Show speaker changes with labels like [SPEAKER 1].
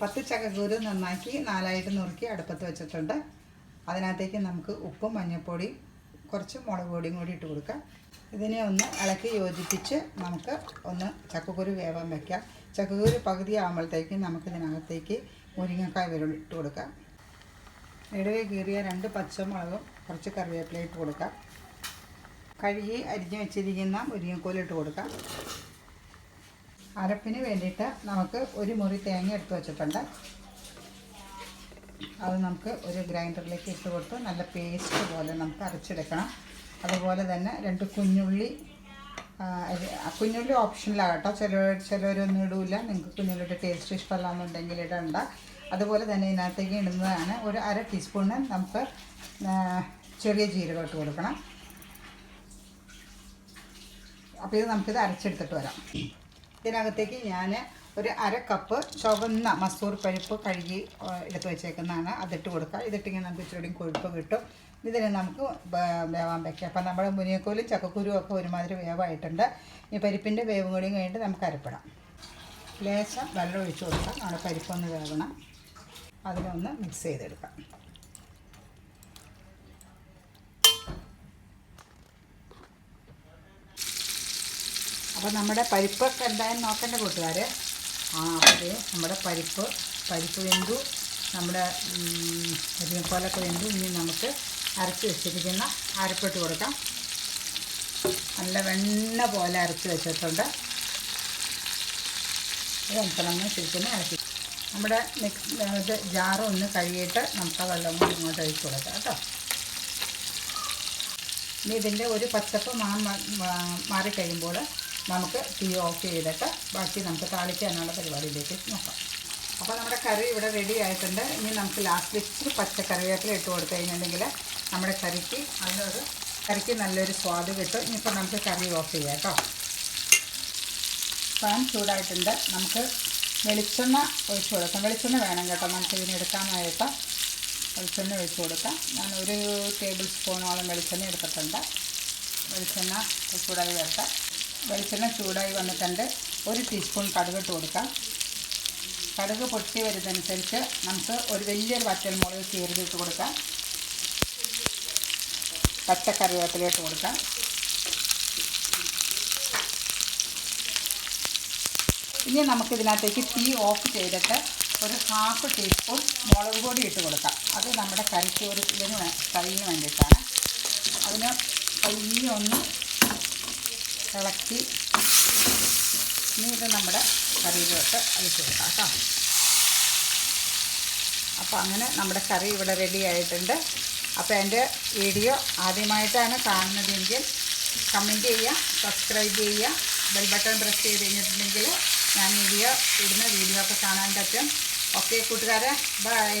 [SPEAKER 1] പത്ത് ചക്കക്കൂര് നന്നാക്കി നാലായിട്ട് നുറുക്കി അടുപ്പത്ത് വെച്ചിട്ടുണ്ട്. അതിനകത്തേക്ക് നമുക്ക് ഉപ്പും മഞ്ഞൾപ്പൊടിയും കുറച്ച് മുളക് പൊടിയും കൂടി ഇട്ട് കൊടുക്കാം. ഇതിനെ ഒന്ന് ഇളക്കി യോജിപ്പിച്ച് നമുക്ക് ഒന്ന് ചക്കക്കുരു വേവാൻ വയ്ക്കാം ചക്കക്കുരു പകുതി ആകുമ്പോഴത്തേക്ക് നമുക്ക് ഇതിനകത്തേക്ക് മുരിങ്ങക്കായ വിരൽ ഇട്ട് കൊടുക്കാം. ഇടവേ കീറിയ രണ്ട് പച്ചമുളകും കുറച്ച് കറിവേപ്പില ഇട്ട് കൊടുക്കാം. കഴുകി അരിഞ്ഞു വെച്ചിരിക്കുന്ന മുരിങ്ങക്കോലിട്ട് കൊടുക്കാം. അരപ്പിന് വേണ്ടിയിട്ട് നമുക്ക് ഒരു മുറി തേങ്ങ എടുത്ത് വെച്ചിട്ടുണ്ട്. അത് നമുക്ക് ഒരു ഗ്രൈൻഡറിലേക്ക് ഇട്ട് കൊടുത്ത് നല്ല പേസ്റ്റ് പോലെ നമുക്ക് അരച്ചെടുക്കണം. അതുപോലെ തന്നെ രണ്ട് കുഞ്ഞുള്ളി കുഞ്ഞുള്ളി ഓപ്ഷനിലാകട്ടോ ചിലർ ചിലരൊന്നും ഇടൂല. നിങ്ങൾക്ക് കുഞ്ഞുള്ളിയുടെ ടേസ്റ്റ് ഇഷ്ടമല്ലാന്നുണ്ടെങ്കിൽ ഇടണ്ട. അതുപോലെ തന്നെ ഇതിനകത്തേക്ക് ഇടുന്നതാണ് ഒരു അര ടീസ്പൂണ് നമുക്ക് ചെറിയ ജീരകം ഇട്ട് കൊടുക്കണം. അപ്പോൾ ഇത് നമുക്കിത് അരച്ചെടുത്തിട്ട് വരാം. ഇതിനകത്തേക്ക് ഞാൻ ഒരു അര കപ്പ് ചുവന്ന മസൂർ പരിപ്പ് കഴുകി എടുത്ത് വെച്ചേക്കുന്നതാണ്. അതിട്ട് കൊടുക്കുക ഇതിട്ടിങ്ങനെ നമുക്ക് ഇച്ചിരി കൊഴുപ്പ് കിട്ടും. ഇതിനെ നമുക്ക് വേവാൻ വയ്ക്കാം അപ്പം നമ്മുടെ മുനിയക്കോലും ചക്കക്കുരും ഒക്കെ ഒരുമാതിരി വേവായിട്ടുണ്ട്. ഈ പരിപ്പിന്റെ വേവും കൂടിയും കഴിഞ്ഞിട്ട് നമുക്ക് അരപ്പിടാം. ലേശം വെള്ളം ഒഴിച്ച് കൊടുക്കാം. നമ്മുടെ പരിപ്പൊന്ന് വേവണം. അതിനൊന്ന് മിക്സ് ചെയ്തെടുക്കാം. അപ്പോൾ നമ്മുടെ പരിപ്പൊക്കെ എന്തായാലും നോക്കേണ്ട കൂട്ടുകാർ ആ അതെ നമ്മുടെ പരിപ്പ് പരിപ്പ് വെന്തു. നമ്മുടെ മുരിങ്ങക്കോലൊക്കെ വെന്തു. ഇനി നമുക്ക് അരച്ച് വെച്ചിരിക്കുന്ന അരപ്പിട്ട് കൊടുക്കാം. നല്ല വെണ്ണ പോലെ അരച്ച് വെച്ചിട്ടുണ്ട്. ഇത് നമുക്ക് നമ്മൾ ശരിക്കും ഇറക്കി നമ്മുടെ മിക്സ് ഇത് ജാറ് ഒന്ന് കഴുകിയിട്ട് നമുക്ക് വെള്ളം കൂടി ഇങ്ങോട്ട് ഒഴിച്ച് കൊടുക്കാം കേട്ടോ. ഇനി ഇതിന്റെ ഒരു പച്ചപ്പ് മാറി കഴിയുമ്പോൾ നമുക്ക് തീ ഓഫ് ചെയ്തിട്ട് ബാക്കി നമുക്ക് താളിക്കാനുള്ള പരിപാടിയിലേക്ക് നോക്കാം. അപ്പോൾ നമ്മുടെ കറി ഇവിടെ റെഡി ആയിട്ടുണ്ട്. ഇനി നമുക്ക് ലാസ്റ്റ് ഇച്ചിരി പച്ച കറിവേപ്പില ഇട്ട് കൊടുത്തു കഴിഞ്ഞിട്ടുണ്ടെങ്കിൽ നമ്മുടെ കറിക്ക് നല്ലൊരു കറിക്ക് നല്ലൊരു സ്വാദ് കിട്ടും. ഇനിയിപ്പോൾ നമുക്ക് കറി ഓഫ് ചെയ്യാം കേട്ടോ. പാൻ ചൂടായിട്ടുണ്ട്. നമുക്ക് വെളിച്ചെണ്ണ ഒഴിച്ചു കൊടുക്കാം. വെളിച്ചെണ്ണ വേണം കേട്ടോ. നമുക്ക് ഇതിനെടുക്കാനായിട്ട് വെളിച്ചെണ്ണ ഒഴിച്ചു കൊടുക്കാം. ഞാൻ ഒരു ടേബിൾ സ്പൂണോളം വെളിച്ചെണ്ണ എടുത്തിട്ടുണ്ട്. വെളിച്ചെണ്ണ ചൂടായി വരട്ടെ. വെളിച്ചെണ്ണ ചൂടായി വന്നിട്ടുണ്ട്. ഒരു ടീസ്പൂൺ കടുക് ഇട്ട് കൊടുക്കാം. കടുക് പൊട്ടി വരുന്നതനുസരിച്ച് നമുക്ക് ഒരു വലിയൊരു വറ്റൽ വറ്റൽമുളക് കീറിയിട്ട് കൊടുക്കാം. പച്ചക്കറിവേപ്പിലിട്ട് കൊടുക്കാം. ഇനി നമുക്ക് ഇതിനകത്തേക്ക് തീ ഓഫ് ചെയ്തിട്ട് ഒരു ഹാഫ് ടീസ്പൂൺ മുളക് പൊടി ഇട്ട് കൊടുക്കാം. അത് നമ്മുടെ കറിക്ക് ഒരു കറിന് വേണ്ടിയിട്ടാണ്. അതിന് പയ്യെ ഒന്ന് ഇളക്കി ഇത് നമ്മുടെ കറിയിലോട്ട് അഴിച്ചു കൊടുക്കാം കേട്ടോ. അപ്പോൾ അങ്ങനെ നമ്മുടെ കറി ഇവിടെ റെഡി ആയിട്ടുണ്ട്. അപ്പോൾ എന്റെ വീഡിയോ ആദ്യമായിട്ടാണ് കാണുന്നതെങ്കിൽ കമന്റ് ചെയ്യുക സബ്സ്ക്രൈബ് ചെയ്യുക ബെൽ ബട്ടൺ പ്രസ് ചെയ്ത് കഴിഞ്ഞിട്ടുണ്ടെങ്കിൽ ഞാൻ വീഡിയോ ഇടുന്ന വീഡിയോ ഒക്കെ കാണാൻ പറ്റും. ഓക്കെ കൂട്ടുകാരെ ബൈ